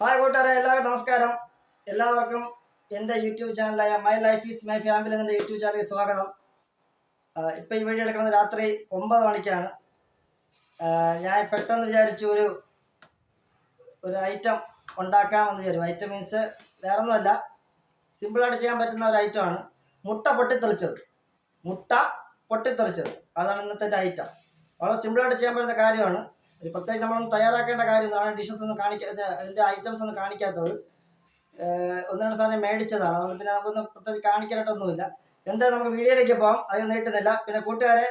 Hi കൂട്ടുകാരെ എല്ലാവർക്കും നമസ്കാരം. എല്ലാവർക്കും എന്റെ YouTube ചാനലായ my life is my family എന്ന യൂട്യൂബ് ചാനലിൽ സ്വാഗതം. ഇപ്പം ഈ വീഡിയോ എടുക്കുന്നത് രാത്രി ഒമ്പത് മണിക്കാണ്. ഞാൻ പെട്ടെന്ന് വിചാരിച്ചു ഒരു ഒരു ഐറ്റം ഉണ്ടാക്കാമെന്ന് വിചാരിച്ചു. ഐറ്റം മീൻസ് വേറെ ഒന്നുമല്ല സിമ്പിളായിട്ട് ചെയ്യാൻ പറ്റുന്ന ഒരു ഐറ്റമാണ് മുട്ട പൊട്ടിത്തെറിച്ചത്. മുട്ട പൊട്ടിത്തെറിച്ചത്. അതാണ് ഇന്നത്തെ ഐറ്റം വളരെ സിമ്പിളായിട്ട് ചെയ്യാൻ പറ്റുന്ന കാര്യമാണ്. പ്രത്യേകിച്ച് നമ്മളൊന്നും തയ്യാറാക്കേണ്ട കാര്യമാണ് ഡിഷസ് ഒന്നും കാണിക്കാത്ത അതിന്റെ ഐറ്റംസ് ഒന്നും കാണിക്കാത്തത്. ഒന്ന് രണ്ട് സാധനം മേടിച്ചതാണ്. അതുകൊണ്ട് പിന്നെ നമുക്കൊന്നും പ്രത്യേകിച്ച് കാണിക്കാനായിട്ടൊന്നുമില്ല. എന്താ നമുക്ക് വീഡിയോയിലേക്ക് പോകാം അത് നീട്ടുന്നില്ല. പിന്നെ കൂട്ടുകാരെ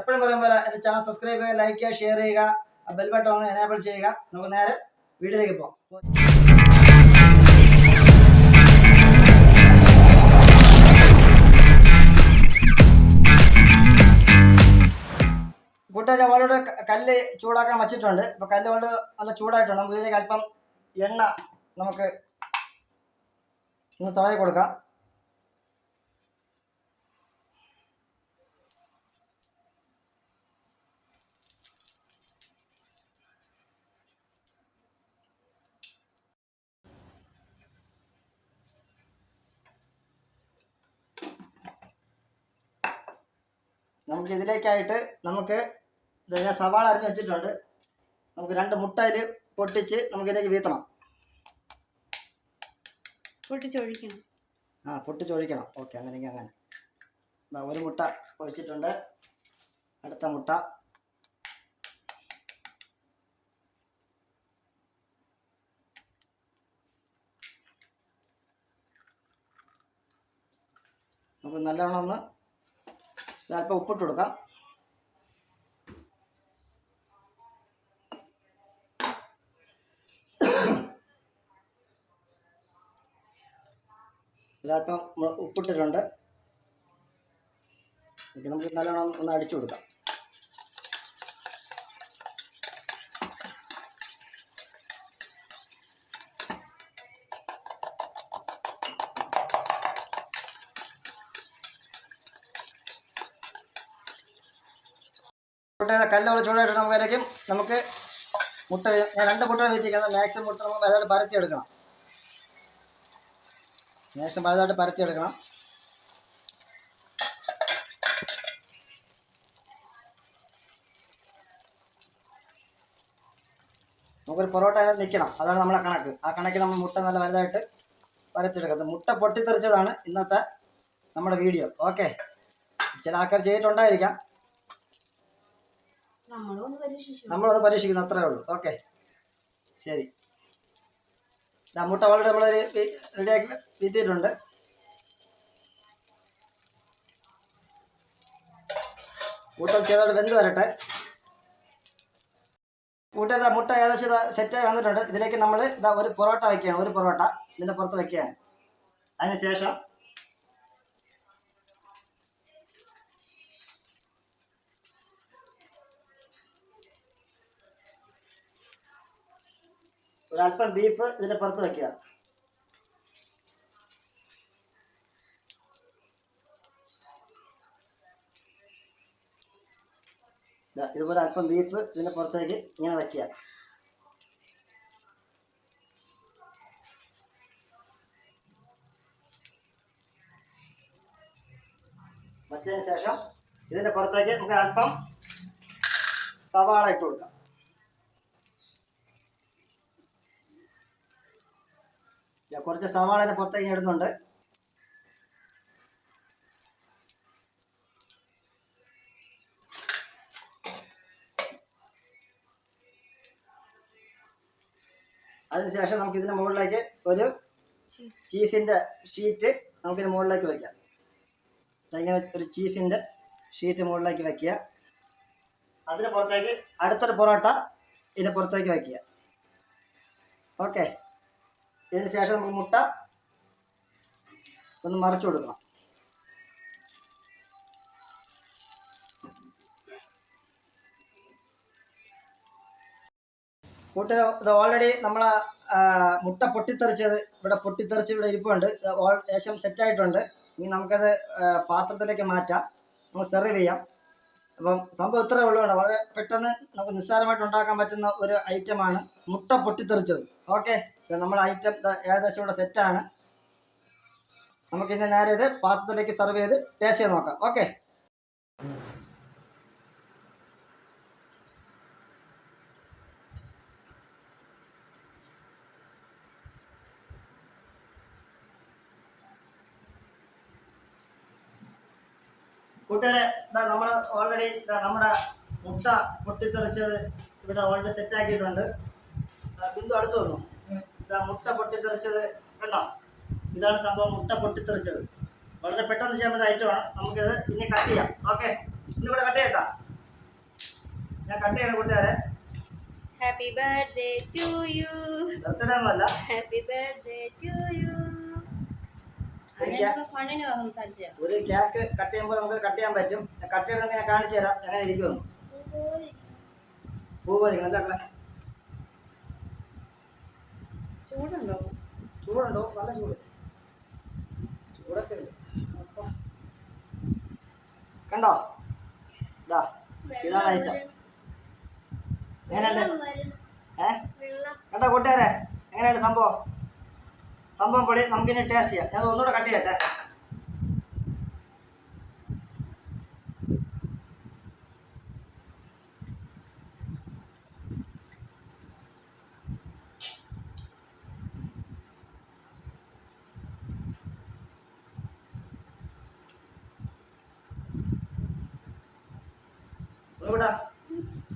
എപ്പോഴും പറയും പോലെ എന്റെ ചാനൽ സബ്സ്ക്രൈബ് ചെയ്യുക ലൈക്ക് ചെയ്യുക ഷെയർ ചെയ്യുക ആ ബെൽ ബട്ടൺ ഒന്ന് എനേബിൾ ചെയ്യുക. നമുക്ക് നേരെ വീഡിയോയിലേക്ക് പോകാം കൂട്ടുകാർ വളരെ കല്ല് ചൂടാക്കാൻ വച്ചിട്ടുണ്ട്. ഇപ്പൊ കല്ല് കൊണ്ട് നല്ല ചൂടായിട്ടുണ്ട്. നമുക്ക് ഇതിലേക്ക് അല്പം എണ്ണ നമുക്ക് ഒന്ന് തടയി കൊടുക്കാം. നമുക്ക് ഇതിലേക്കായിട്ട് നമുക്ക് ഇത് ഞാൻ സവാള അരിഞ്ഞ് വെച്ചിട്ടുണ്ട്. നമുക്ക് രണ്ട് മുട്ടയിൽ പൊട്ടിച്ച് നമുക്ക് ഇതിലേക്ക് വീത്തണം. പൊട്ടിച്ചൊഴിക്കണം. ആ പൊട്ടിച്ച് ഒഴിക്കണം ഓക്കെ അങ്ങനെയെങ്കിൽ അങ്ങനെ. ഇതാ ഒരു മുട്ട ഒഴിച്ചിട്ടുണ്ട്. അടുത്ത മുട്ട. നമുക്ക് നല്ലവണ്ണം ഒന്ന് അല്പം ഉപ്പിട്ട് കൊടുക്കാം. ഒരല്പം നമ്മൾ ഉപ്പിട്ടിട്ടുണ്ട്. ഇത് നമുക്ക് നല്ലോണം ഒന്ന് അടിച്ചു കൊടുക്കാം. മുട്ട കല്ലുള്ള ചൂടായിട്ട് നമുക്ക് അതിലേക്കും നമുക്ക് മുട്ട രണ്ട് മുട്ട വീത്തിക്കുന്നത് മാക്സിമം മുട്ട നമുക്ക് അതായത് പരത്തി എടുക്കണം. മാക്സിമം പലതായിട്ട് പരത്തി എടുക്കണം നമുക്കൊരു പൊറോട്ട അതിനകത്ത് നിൽക്കണം. അതാണ് നമ്മളെ കണക്ക്. ആ കണക്കിൽ നമ്മൾ മുട്ട നല്ല വലുതായിട്ട് വരച്ചെടുക്കുന്നത് മുട്ട പൊട്ടിത്തെറിച്ചതാണ് ഇന്നത്തെ നമ്മുടെ വീഡിയോ. ഓക്കെ. ചില ആൾക്കാർ ചെയ്തിട്ടുണ്ടായിരിക്കാം. നമ്മളത് പരീക്ഷിക്കുന്നു അത്രേ ഉള്ളൂ. ഓക്കെ. ശരി. മുട്ട വളരെ നമ്മൾ റെഡിയാക്കി വീത്തിയിട്ടുണ്ട് കൂട്ടം ചെയ്തോട് വെന്ത് വരട്ടെ. കൂട്ടം ഇതാ മുട്ട ഏകദേശം ഇതാ സെറ്റായി വന്നിട്ടുണ്ട്. ഇതിലേക്ക് നമ്മൾ ഇതാ ഒരു പൊറോട്ട വയ്ക്കുകയാണ് ഒരു പൊറോട്ട ഇതിന്റെ പുറത്ത് വയ്ക്കുകയാണ് അതിന് ഒരല്പം ബീഫ് ഇതിന്റെ പുറത്ത് വെക്കുക. ഇതുപോലെ അല്പം ബീഫ് ഇതിന്റെ പുറത്തേക്ക് ഇങ്ങനെ വെക്കുക. വച്ചതിന് ശേഷം ഇതിന്റെ പുറത്തേക്ക് നമുക്ക് അല്പം സവാള ഇട്ട് കൊടുക്കാം. കുറച്ച് സവാള പുറത്തേക്ക് ഇടുന്നുണ്ട്. അതിനുശേഷം നമുക്ക് ഇതിന് മുകളിലേക്ക് ഒരു ചീസിന്റെ ഷീറ്റ് നമുക്കിതിന് മുകളിലേക്ക് വെക്കാം. ഇങ്ങനെ ഒരു ചീസിന്റെ ഷീറ്റ് മുകളിലേക്ക് വെക്കുക. അതിന് പുറത്തേക്ക് അടുത്തൊരു പൊറോട്ട ഇതിന് പുറത്തേക്ക് വെക്കുക. ഓക്കെ. ഇതിന് ശേഷം നമുക്ക് മുട്ട ഒന്ന് മറിച്ചു കൊടുക്കണം. കൂട്ട ഇത് ഓൾറെഡി നമ്മൾ മുട്ട പൊട്ടിത്തെറിച്ചത് ഇവിടെ പൊട്ടിത്തെറിച്ച് ഇവിടെ ഇരിപ്പുണ്ട്. ഓൾ- ഏകദേശം സെറ്റായിട്ടുണ്ട് ഇനി നമുക്കത് പാത്രത്തിലേക്ക് മാറ്റാം. നമുക്ക് സെർവ് ചെയ്യാം. അപ്പം സംഭവം ഇത്രേ ഉള്ളൂ വളരെ പെട്ടെന്ന് നമുക്ക് നിസ്സാരമായിട്ട് ഉണ്ടാക്കാൻ പറ്റുന്ന ഒരു ഐറ്റമാണ് മുട്ട പൊട്ടിത്തെറിച്ചത്. ഓക്കെ നമ്മുടെ ഐറ്റം ഏകദേശം ഇവിടെ സെറ്റാണ് നമുക്ക് ഇനി നേരെ ഇത് പാത്രത്തിലേക്ക് സെർവ് ചെയ്ത് ടേസ്റ്റ് ചെയ്ത് നോക്കാം. ഓക്കെ കൂട്ടുകാരെ നമ്മൾ ഓൾറെഡി നമ്മുടെ മുട്ട പൊട്ടിത്തെറിച്ചത് ഇവിടെ ഓൾറെഡി സെറ്റ് ആക്കിയിട്ടുണ്ട്. ആ, ബിന്ദു അടുത്ത് വന്നു? ഇതാ മുട്ട പൊട്ടിത്തെറിച്ചത് കണ്ടോ? ഇതാണ് സംഭവം മുട്ട പൊട്ടിത്തെറിച്ചത്. വളരെ പെട്ടെന്ന് ചെയ്യാൻ പറ്റുന്ന ഐറ്റമാണ് നമുക്കിത് ഇനി കട്ട് ചെയ്യാം. ഓക്കെ ഇനി ഇവിടെ കട്ട് ചെയ്യട്ടാ. ഞാൻ കട്ട് ചെയ്യണം കൂട്ടുകാരെ. Happy birthday to you birthday ഒന്നുമല്ല ഹാപ്പി ബർത്ത്ഡേ ടു യു ഒരു കേക്ക് കട്ട് ചെയ്യുമ്പോൾ നമുക്ക് കട്ട് ചെയ്യാൻ പറ്റും. കട്ട് ചെയ്യണമെങ്കിൽ ഞാൻ കാണിച്ചു തരാം. എങ്ങനെ ഇരിക്കുമെന്ന്. പൂ പോലെ ഇരിക്കണം. എന്താ? ചൂടുണ്ടോ? ചൂടുണ്ടോ? നല്ല ചൂട്. ചൂടൊക്കെ ഉണ്ട്. അപ്പൊ കണ്ടോ? ഇതാ ഇതാണ് ഐറ്റം എങ്ങനെയുണ്ട്? ഏ? കണ്ടോ കൂട്ടുകാരെ? എങ്ങനെയുണ്ട് സംഭവം? സംഭവം പൊളി. നമുക്കിനി ടേസ്റ്റ് ചെയ്യാം. ഞാൻ ഒന്നുകൂടെ കട്ട് ചെയ്യട്ടെ ഒന്നുകൂടെ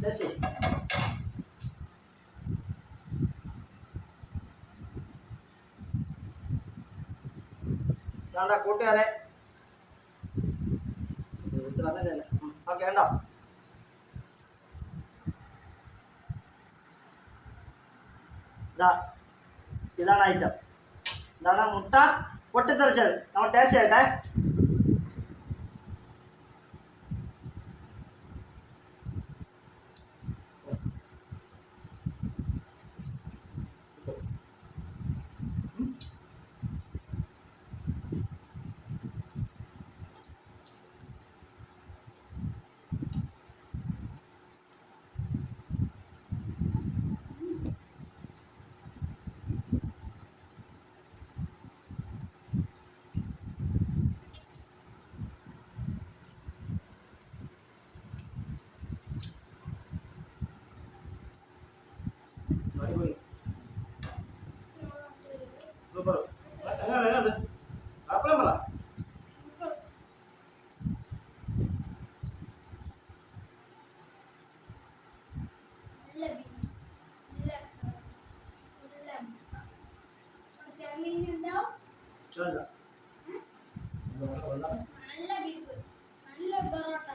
ടേസ്റ്റ് ചെയ്യും ഇതാണ്ടാ കൂട്ടുകാരെ. ഇത് പറഞ്ഞില്ലല്ലേ ഓക്കെ ഉണ്ടോ ഇതാ ഇതാണ് ഐറ്റം ഇതാണ് മുട്ട പൊട്ടിത്തെറിച്ചത്. നമ്മൾ ടേസ്റ്റ് ചെയ്യട്ടെ. അടിപൊളി സൂപ്പർ എങ്ങനെയുണ്ട് എങ്ങനെയുണ്ട് അപ്പഴം പറ നല്ല ബീഫ്. നല്ല പൊറോട്ട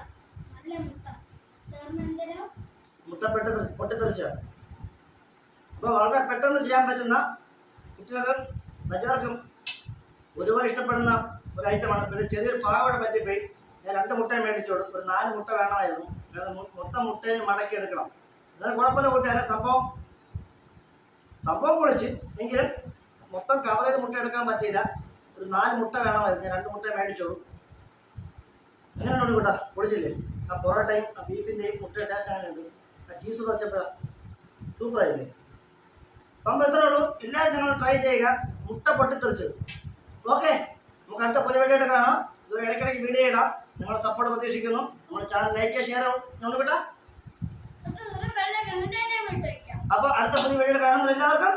നല്ല മുട്ട. ചേർന്നെന്തരോ മുട്ട പൊട്ടിത്തെറിച്ച അപ്പോൾ വളരെ പെട്ടെന്ന് ചെയ്യാൻ പറ്റുന്ന കുട്ടികൾക്കും മറ്റവർക്കും ഒരുപാട് ഇഷ്ടപ്പെടുന്ന ഒരു ഐറ്റമാണ് പിന്നെ ചെറിയൊരു പാവട പറ്റിപ്പോയി ഞാൻ രണ്ട് മുട്ടയും മേടിച്ചോളൂ ഒരു നാല് മുട്ട വേണമായിരുന്നു. അത് മൊത്തം മുട്ടയും മടക്കി എടുക്കണം. എന്നാലും കുഴപ്പമില്ല കൂട്ടുകാരെ. സംഭവം സംഭവം പൊളിച്ച്. എങ്കിലും മൊത്തം കവർ ചെയ്ത് മുട്ട എടുക്കാൻ പറ്റിയില്ല. ഒരു നാല് മുട്ട വേണമായിരുന്നു. ഞാൻ രണ്ട് മുട്ട മേടിച്ചോളൂ ഉണ്ട് കൂട്ടാ? പൊളിച്ചില്ലേ? ആ പൊറോട്ടയും ആ ബീഫിന്റെയും മുട്ടയുടെ ടേസ്റ്റ് അങ്ങനെയുണ്ട് ആ ചീസ് കുറച്ചപ്പോഴാണ് സൂപ്പറായില്ലേ സംഭവം ഇത്രേ ഉള്ളൂ. എല്ലാവരും നിങ്ങൾ ട്രൈ ചെയ്യുക. മുട്ട പൊട്ടിത്തെറിച്ചത്. ഓക്കെ നമുക്ക് അടുത്ത ആയിട്ട് കാണാം. ഇതൊരു ഇടയ്ക്കിടയ്ക്ക് വീഡിയോ ഇടാം. നിങ്ങളുടെ സപ്പോർട്ട് പ്രതീക്ഷിക്കുന്നു. നമ്മുടെ ചാനൽ ലൈക്ക് ഷെയർ ഞങ്ങൾ വിട്ടാ? അപ്പൊ അപ്പോൾ അടുത്ത പുതിയ വീഡിയോ കാണുന്നില്ല എല്ലാവർക്കും